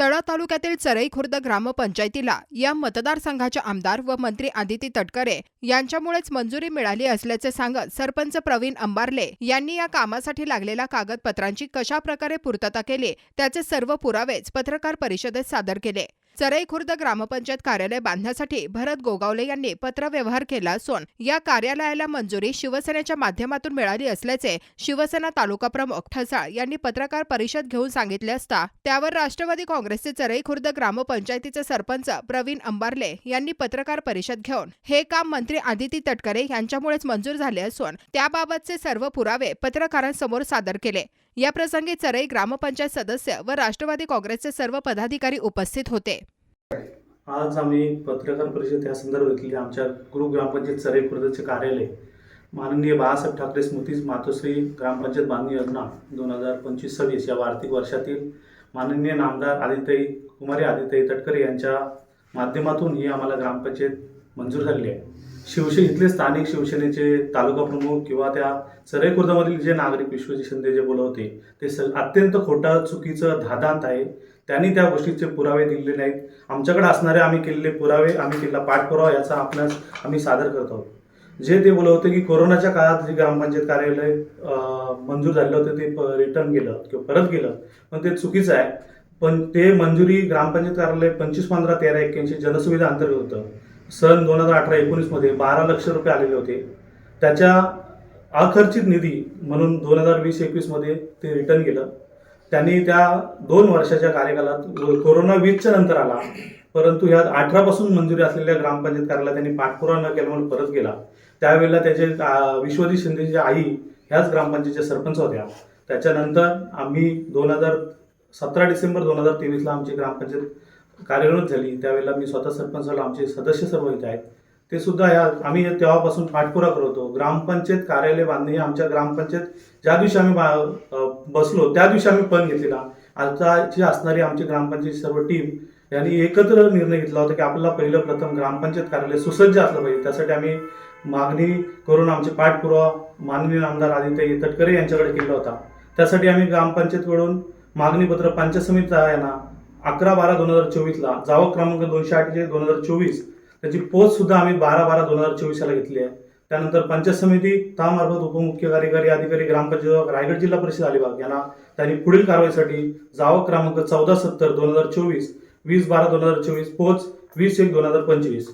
तळा तालुक्यातील चरई खुर्द ग्रामपंचायतीला या मतदारसंघाचे आमदार व मंत्री आदिती तटकरे यांच्यामुळेच मंजुरी मिळाली असल्याचे सांगत सरपंच प्रवीण अंबारले यांनी या कामासाठी लागलेल्या कागदपत्रांची कशा प्रकारे पूर्तता केली त्याचे सर्व पुरावेच पत्रकार परिषदेत सादर केले. चरई खुर्द ग्रामपंचायत कार्यालय बांधण्यासाठी भरत गोगावले यांनी पत्रव्यवहार केला असून या कार्यालयाला मंजुरी शिवसेनेच्या माध्यमातून मिळाली असल्याचे शिवसेना तालुका प्रमुख ठसाळ यांनी पत्रकार परिषद घेऊन सांगितले असता त्यावर राष्ट्रवादी काँग्रेसचे चरई खुर्द ग्रामपंचायतीचे सरपंच प्रवीण अंबारले यांनी पत्रकार परिषद घेऊन हे काम मंत्री आदिती तटकरे यांच्यामुळेच मंजूर झाले असून त्याबाबतचे सर्व पुरावे पत्रकारांसमोर सादर केले. याप्रसंगी चरई ग्रामपंचायत सदस्य व राष्ट्रवादी काँग्रेसचे सर्व पदाधिकारी उपस्थित होते. आज आम्ही पत्रकार परिषद या संदर्भात घेतली आमच्या गुरु ग्रामपंचायत चरई खुर्दचे कार्यालय माननीय बाळासाहेब ठाकरे स्मृती मातोश्री ग्रामपंचायत बांधणी योजना दोन हजार पंचवीस सव्वीस या आर्थिक वर्षातील माननीय नामदार आदित्यई कुमारी आदित्यई तटकरे यांच्या माध्यमातून ही आम्हाला ग्रामपंचायत मंजूर झालेली आहे. शिवसे इथले स्थानिक शिवसेनेचे तालुका प्रमुख किंवा त्या चरे खुर्दामधील जे नागरिक विश्वजी शिंदे जे बोलवते ते स अत्यंत खोटा चुकीचं धादांत आहे. त्यांनी त्या गोष्टीचे पुरावे दिलेले नाहीत. आमच्याकडे असणारे आम्ही केलेले पुरावे आम्ही केलेला पाठपुरावा याचा आपणास आम्ही सादर करत. आहोत जे ते बोलवते की कोरोनाच्या काळात जे ग्रामपंचायत कार्यालय मंजूर झालेलं होतं ते रिटर्न गेलं किंवा परत गेलं. पण ते चुकीचं आहे. पण ते मंजुरी ग्रामपंचायत कार्यालय पंचवीस पंधरा तेरा एक्क्याऐंशी जनसुविधा अंतर्गत होतं. सन दोन हजार अठरा एकोणीसमध्ये बारा लक्ष रुपये आलेले होते. त्याच्या अखर्चित निधी म्हणून दोन हजार वीस एकवीसमध्ये ते रिटर्न गेलं त्यांनी त्या दोन वर्षाच्या कार्यकालात कोरोना वीसच्या नंतर आला परंतु ह्या अठरापासून मंजुरी असलेल्या ग्रामपंचायत कार्याला त्यांनी पाठपुरावा न केल्यामुळे परत गेला. त्यावेळेला त्याचे अं, शिंदेची आई ह्याच ग्रामपंचायतीच्या सरपंच होत्या. त्याच्यानंतर आम्ही दोन हजार सतरा डिसेंबर दोन हजार तेवीसला आमची ग्रामपंचायत कार्यरत झाली. त्यावेळेला मी स्वतः सरपंच झालो. आमचे सदस्य सर्व इथे आहेत. ते सुद्धा या आम्ही तेव्हापासून पाठपुरा करतो. ग्रामपंचायत कार्यालय बांधणे आमच्या ग्रामपंचायत ज्या दिवशी आम्ही बसलो त्या दिवशी आम्ही पण घेतलेला. आताची असणारी आमची ग्रामपंचायत सर्व टीम यांनी एकत्र निर्णय घेतला होता की आपल्याला पहिलं प्रथम ग्रामपंचायत कार्यालय सुसज्ज असलं पाहिजे. त्यासाठी आम्ही मागणी करून आमचे पाठपुरावा माननीय आमदार आदित्य तटकरे यांच्याकडे केला होता. त्यासाठी आम्ही ग्रामपंचायतकडून मागणीपत्र पंचायत समिती यांना अकरा बारा दोन हजार चोवीसला जावक क्रमांक दोनशे अठ्ठेचाळीस दोन हजार चोवीस. त्याची पोच सुद्धा आम्ही बारा बारा दोन हजार चोवीसला घेतली आहे. त्यानंतर पंचायत समिती त्यामार्फत उपमुख्य कार्यकारी अधिकारी ग्रामपंचायत रायगड जिल्हा परिषद अलिबाग यांना त्यांनी पुढील कारवाईसाठी जावक क्रमांक चौदा सत्तर दोन हजार चोवीस वीस बारा दोन हजार चोवीस पोच वीस एक दोन हजार पंचवीस.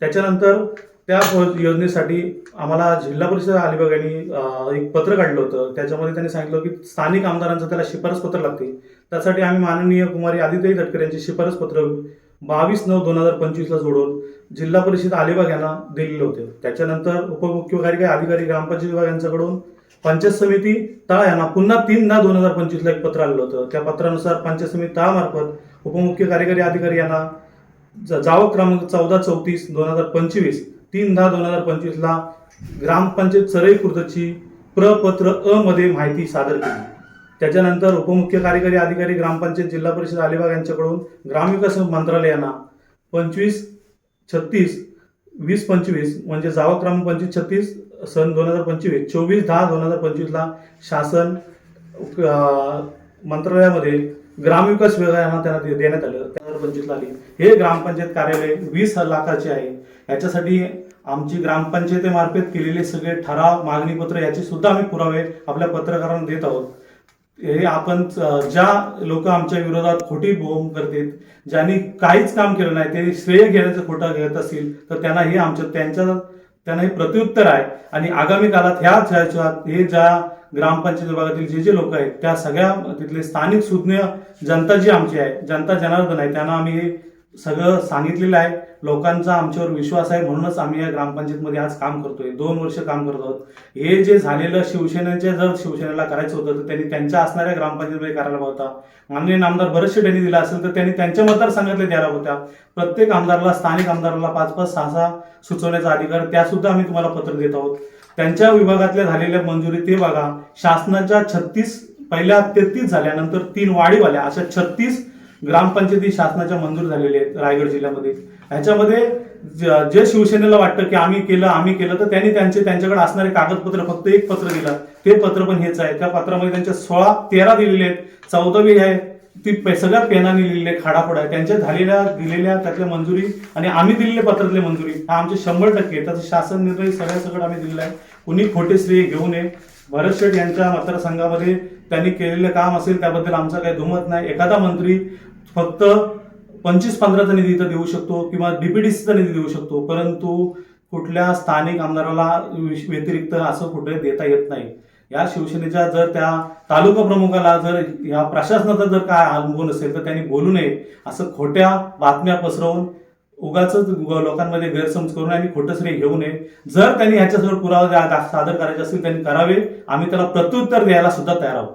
त्याच्यानंतर त्या योजनेसाठी आम्हाला जिल्हा परिषद अलिबाग यांनी एक पत्र काढलं होतं. त्याच्यामध्ये त्यांनी सांगितलं की स्थानिक आमदारांचं त्याला शिफारस पत्र लागते त्यासाठी आम्ही माननीय कुमारी आदित्यई तटकर यांची शिफारस पत्र बावीस नऊ दोन हजार पंचवीसला जोडून जिल्हा परिषद अलिबाग यांना दिलेले होते. त्याच्यानंतर उपमुख्य कार्यकारी अधिकारी ग्रामपंचायत विभाग यांच्याकडून पंचायत समिती तळा यांना पुन्हा तीन ना दोन हजार पंचवीसला एक पत्र आलेलं होतं. त्या पत्रानुसार पंचायत समिती तळामार्फत उपमुख्य कार्यकारी अधिकारी यांना जावक क्रमांक चौदा चौतीस दोन हजार पंचवीस तीन दहा दोन हजार पंचवीसला ग्रामपंचायत सरई खुर्दची प्रपत्र अ मध्ये माहिती सादर केली. त्याच्यानंतर उपमुख्य कार्यकारी अधिकारी ग्रामपंचायत जिल्हा परिषद अलिबाग यांच्याकडून ग्रामविकास मंत्रालय पंचवीस छत्तीस वीस पंचवीस म्हणजे जावा क्रमांक पंचवीस छत्तीस सन दोन हजार पंचवीस चोवीस दहा दोन हजार पंचवीसला शासन मंत्रालयामध्ये ग्रामविकास विभागांना त्यांना देण्यात आलं. दोन आली हे ग्रामपंचायत कार्यालय वीस लाखाचे आहे. याच्यासाठी आमची ग्रामपंचायतीमार्फत केलेले सगळे ठराव मागणीपत्र याचे सुद्धा आम्ही पुरावे आपल्या पत्रकारांना देत आहोत. हे आपण ज्या लोक आमच्या विरोधात खोटी बोंब करतात ज्यांनी काहीच काम केलं नाही ते श्रेय घेण्याचं खोटं घेत असतील तर त्यांना हे आमच्या त्यांच्या त्यांना हे प्रत्युत्तर आहे. आणि आगामी काळात ह्याच ह्याच्यात हे ज्या ग्रामपंचायत विभागातील जे जे लोक आहेत त्या सगळ्या तिथले स्थानिक सुज्ञ जनता जी आमची आहे जनता जनार्दन आहे त्यांना आम्ही हे सगळं सांगितलेलं आहे. लोकांचा आमच्यावर विश्वास आहे. म्हणूनच आम्ही या ग्रामपंचायतमध्ये आज काम करतोय. दोन वर्ष काम करत आहोत. हे जे झालेलं शिवसेनेचे जर शिवसेनेला करायचं होतं तर त्यांनी त्यांच्या असणाऱ्या ग्रामपंचायतीमध्ये करायला होता. माननीय नामदार बरेचसे त्यांनी दिला असेल तर त्यांनी त्यांच्या मतदारसंघातले द्यायला होत्या. प्रत्येक आमदाराला स्थानिक आमदाराला पाच पाच सहा सहा सुचवण्याचा अधिकार त्यासुद्धा आम्ही तुम्हाला पत्र देत आहोत. त्यांच्या विभागातल्या झालेल्या मंजुरी ते बघा. शासनाच्या छत्तीस पहिल्या तेहतीस झाल्यानंतर तीन वाढीवाल्या अशा छत्तीस ग्रामपंचायती शासनाच्या मंजूर झालेले आहेत रायगड जिल्ह्यामध्ये. ह्याच्यामध्ये जे शिवसेनेला वाटतं की आम्ही केलं आम्ही केलं तर त्यांनी त्यांचे त्यांच्याकडे असणारे कागदपत्र फक्त एक पत्र दिलं. ते पत्र पण हेच आहे. त्या पत्रामध्ये त्यांच्या सोळा तेरा दिलेले आहेत. चौदावी आहे. ती सगळ्या पेनाने लिहिलेले खाडाखोड आहे. त्यांच्या झालेल्या दिलेल्या त्यातल्या मंजुरी आणि आम्ही दिलेले पत्रातले मंजुरी हा आमचे शंभर टक्के त्याचं त्याचा शासन निर्णय सगळ्या सगळं आम्ही दिलेला आहे. कुणी खोटे श्रेय घेऊ नये. भरत शेठ यांच्या मतदारसंघामध्ये त्यांनी केलेलं काम असेल त्याबद्दल आमचा काही दुमत नाही. एखादा मंत्री फक्त पंचवीस पंधराचा निधी इथं देऊ शकतो किंवा डीपीडीसीचा निधी देऊ शकतो परंतु कुठल्या स्थानिक आमदाराला व्यतिरिक्त असं कुठे देता येत नाही. या शिवसेनेच्या जर त्या तालुका प्रमुखाला जर या प्रशासनाचा जर काय अनुभव नसेल तर त्यांनी बोलू नये असं खोट्या बातम्या पसरवून उगाच लोकांमध्ये गैरसमज करू नये आणि खोटं श्रेय घेऊ नये. जर त्यांनी ह्याच्यासोबत पुरावा सादर करायचे असतील त्यांनी करावे. आम्ही त्याला प्रत्युत्तर द्यायला सुद्धा तयार आहोत.